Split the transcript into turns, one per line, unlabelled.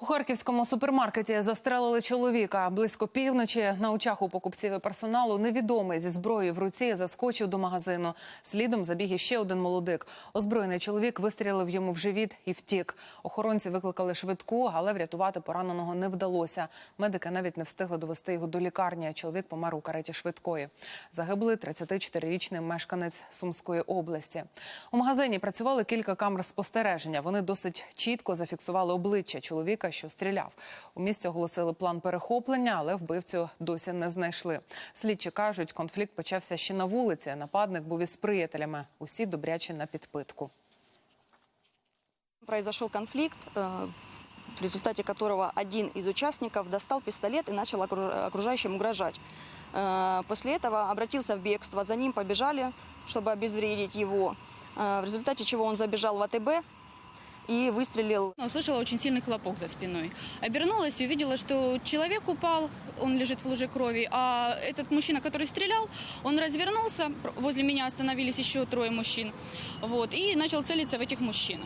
У харківському супермаркеті застрелили чоловіка. Близько півночі на очах у покупців і персоналу невідомий зі зброєю в руці заскочив до магазину. Слідом забіг іще один молодик. Озброєний чоловік вистрілив йому в живіт і втік. Охоронці викликали швидку, але врятувати пораненого не вдалося. Медики навіть не встигли довести його до лікарні. Чоловік помер у кареті швидкої. Загиблий 34-річний мешканець Сумської області. У магазині працювали кілька камер спостереження. Вони досить чітко зафіксували обличчя чоловіка, що стріляв. У місті оголосили план перехоплення, але вбивцю досі не знайшли. Слідчі кажуть, конфлікт почався ще на вулиці. Нападник був із приятелями. Усі добряче на підпитку.
Произошел конфликт, э, в результате которого один из участников достал пистолет и начал окру- окружающим угрожать. Э, После этого обратился в бегство, за ним побежали, чтобы обезвредить его, Э, в результате чего он забежал в АТБ и выстрелил
Услышала очень сильный хлопок за спиной. Обернулась и увидела, что человек упал, он лежит в луже крови, а этот мужчина, который стрелял, он развернулся, возле меня остановились еще трое мужчин, вот, и начал целиться в этих мужчин.